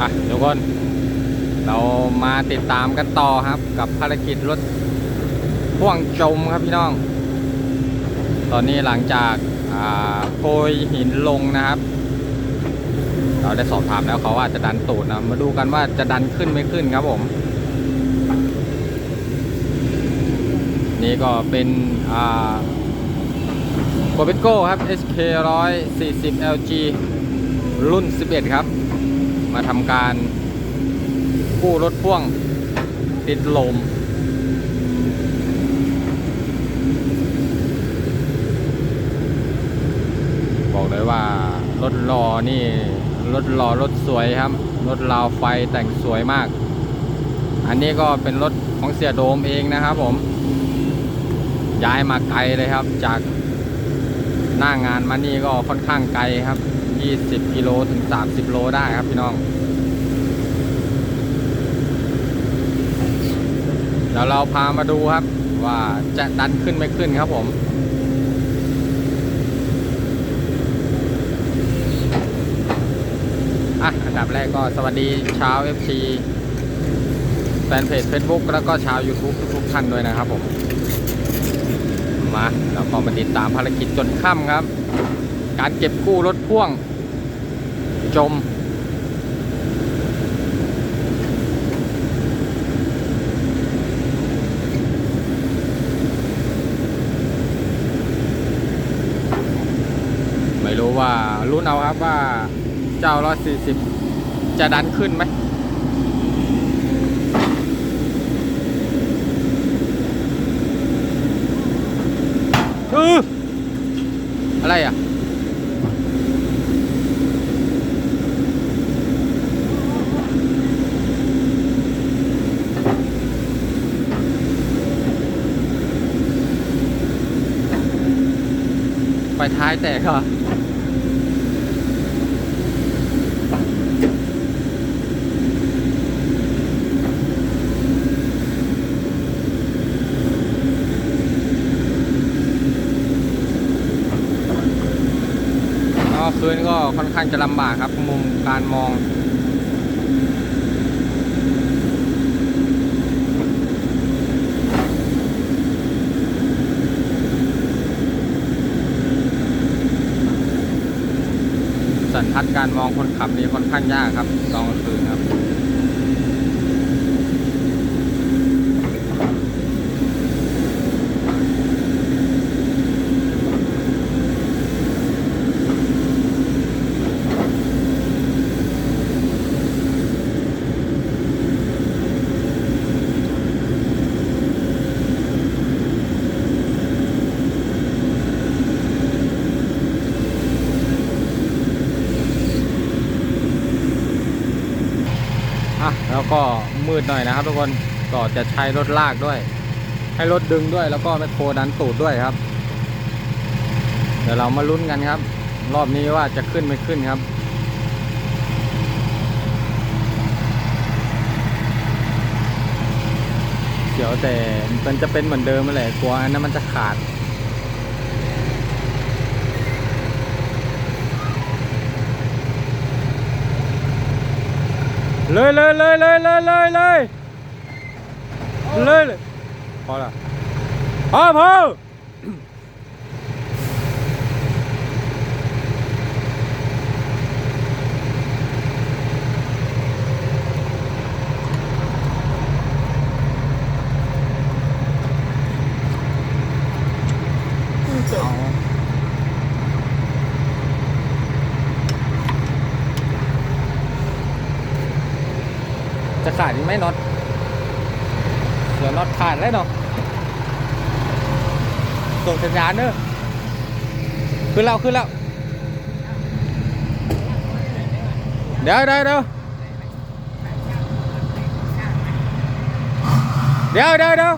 อะทุกคน เรามาติดตามกันต่อครับ กับภารกิจรถพ่วงจมครับพี่น้อง ตอนนี้หลังจากาโพยหินลงนะครับ เราได้สอบถามแล้วเขาว่าจะดันตูดนะมาดูกันว่าจะดันขึ้นไม่ขึ้นครับผม นี่ก็เป็นอ่าโกเบโก้ครับ SK 140 LG รุ่น 11 ครับ มาทำการกู้รถพ่วงติดลม บอกเลยว่ารถรอนี่รถรอรถสวยครับ รถราวไฟแต่งสวยมาก อันนี้ก็เป็นรถของเสียโดมเองนะครับผม ย้ายมาไกลเลยครับ จากหน้างานมานี่ก็ค่อนข้างไกลครับ 20 กิโลถึง 30 โลได้ครับพี่น้อง เดี๋ยวเราพามาดูครับว่าจะดันขึ้นไม่ขึ้นครับผมอะอันดับแรกก็สวัสดีชาว FC แฟนเพจ Facebook แล้วก็ชาว YouTube ทุกท่านด้วยนะครับผม มาแล้วก็มาติดตามภารกิจจนค่ำครับ การเก็บกู้รถพ่วง จม ไม่รู้ว่ารุ่นเอาครับว่าเจ้าร้อยสี่สิบจะดันขึ้นไหม เอออะไรอะ ไปท้ายแตกเหรอก็คืนก็ค่อนข้างจะลำบากครับมุมการมอง สันทัดการมองคนขับนี่ค่อนข้างยากครับตอนกลางคืนครับ แล้วก็มืดหน่อยนะครับ ทุกคนก็จะใช้รถลากด้วย ให้รถดึงด้วย แล้วก็แมคโครดันตูดด้วยครับ เดี๋ยวเรามาลุ้นกันครับ รอบนี้ว่าจะขึ้นไม่ขึ้นครับเดี๋ยวแต่มันจะเป็นเหมือนเดิมแหละกลัวอันนั้นมันจะขาด เลยเลยเลยเลยเลยเลยเลยเลยเลยพอละพอพอ ขาดอีกไหมน็อตเดี๋ยวน็อตขาดแล้วเนาะส่งสัญญาณเนอะขึ้นแล้วขึ้นแล้วเดี๋ยวเดี๋ยวเดี๋ยวเดี๋ยวเดี๋ยวเดี๋ยว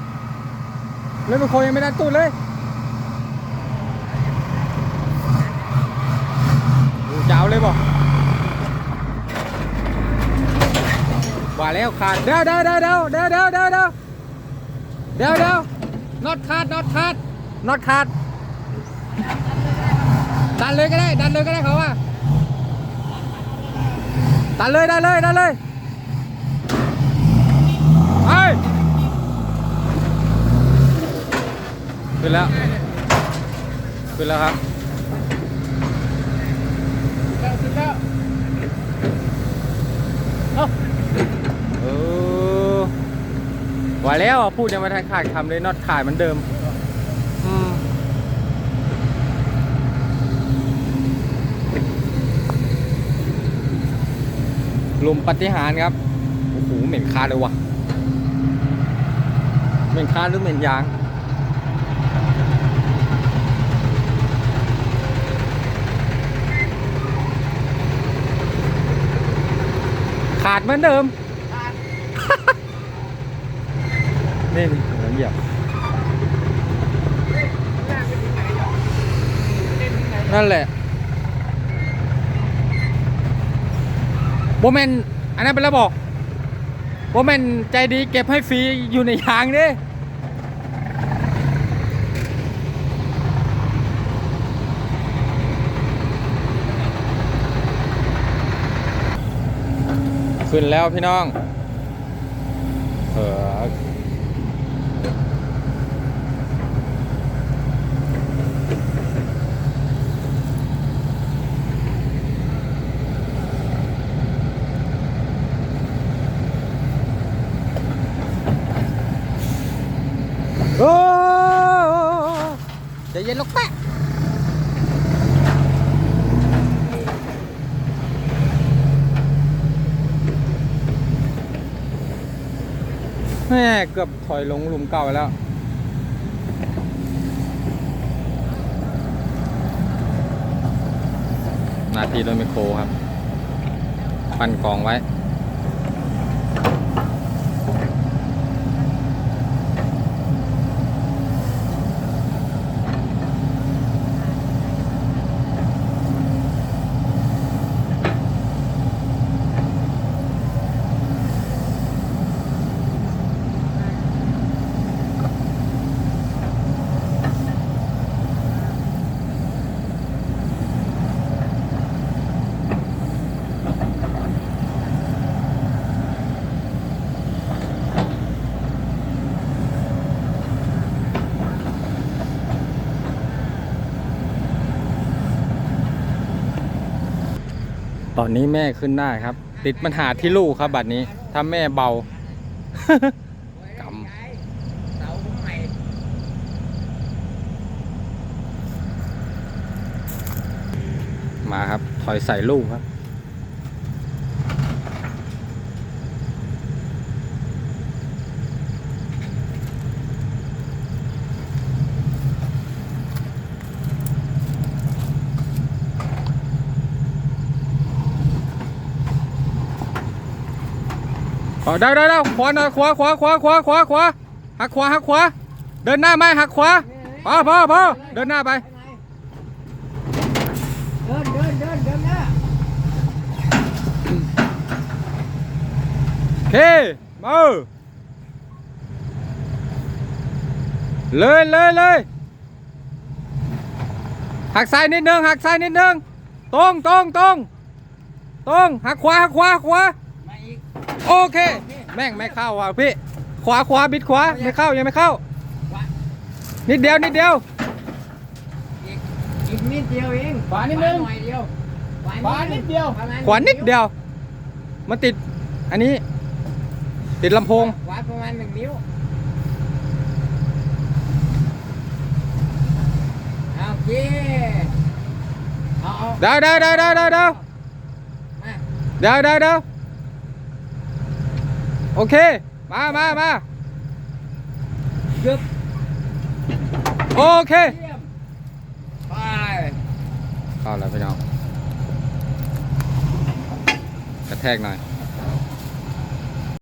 เล่นเป็นคนยังไม่ไดันตูดเลยจะเอาเลยบ่ ว่าแล้วขาดเดี๋ยวเดี๋ยวเดี๋ยวเดี๋ยวเดี๋ยวเดี๋ยวเดี๋ยวเดี๋ยวเดี๋ยวเดี๋ยวน็อตขาดน็อตขาดน็อตขาด ดันเลยก็ได้ ดันเลยก็ได้เขาว่าดันเลยดันเลยดันเลยไปขึ้นแล้วขึ้นแล้วครับ แล้วขึ้นแล้วเอ้า เออ ว่าแล้วพูดยังไม่ทันขาดคำเลยน็อตขาดเหมือนเดิม อืมลมปฏิหารครับ โอ้โห เหม็นคาเลยว่ะ เหม็นคาหรือเหม็นยาง ขาดเหมือนเดิม ขาด นี่นี่เหมือนหยาบนั่นแหละโบแมนอันนั้นเป็นระบอกโบแมนใจดีเก็บให้ฟรีอยู่ในยางเด้ขึ้นแล้วพี่น้อง เออ โอ้ใจเย็นลูกแปะแม่เกือบถอยลงหลุมเก่าไปแล้ว นาทีรถไมคโครครับ ปั้นกองไว้ อนนี้แม่ขึ้นได้ครับ ติดปัญหาที่ลูกครับบัดนี้ ถ้าแม่เบากเสาผมมาครับถอยใส่ลูกครับ เอได้ได้ได้ขวาหน่อยขวาขวาขวาขวาขวาขวาหักขวาหักขวา เดินหน้าไหมหักขวาพอพอพอเดินหน้าไป เดินเดินเดินเดินหน้าโอเคมาเลยเลยเลยหักซ้ายนิดนึงหักซ้ายนิดนึงตรงตรงตรงตรงหักขวาหักขวาขวามา โอเค แม่งไม่เข้าว่ะพี่ ขวาขวาบิดขวาไม่เข้ายังไม่เข้าขวานิดเดียวนิดเดียวอีกอีกนิดเดียวเองขวานิดนึงหน่อยเดียวขวานิดเดียวประมณขวานิดเดียว มันติด อันนี้ ติดลำโพงขวาประมาณหนึ่งนิ้วเอาโอเคเอาเอาเดี๋ยวเดี๋ยวเดี๋ยวเดี๋ยวเดี๋ยวเดี๋ยวมาเดี๋ยวเดี๋ยวเดี๋ยว โอเค มามามาเกือบโอเคเยี่ยมไปเข้าแล้วพี่น้องกระแทกหน่อย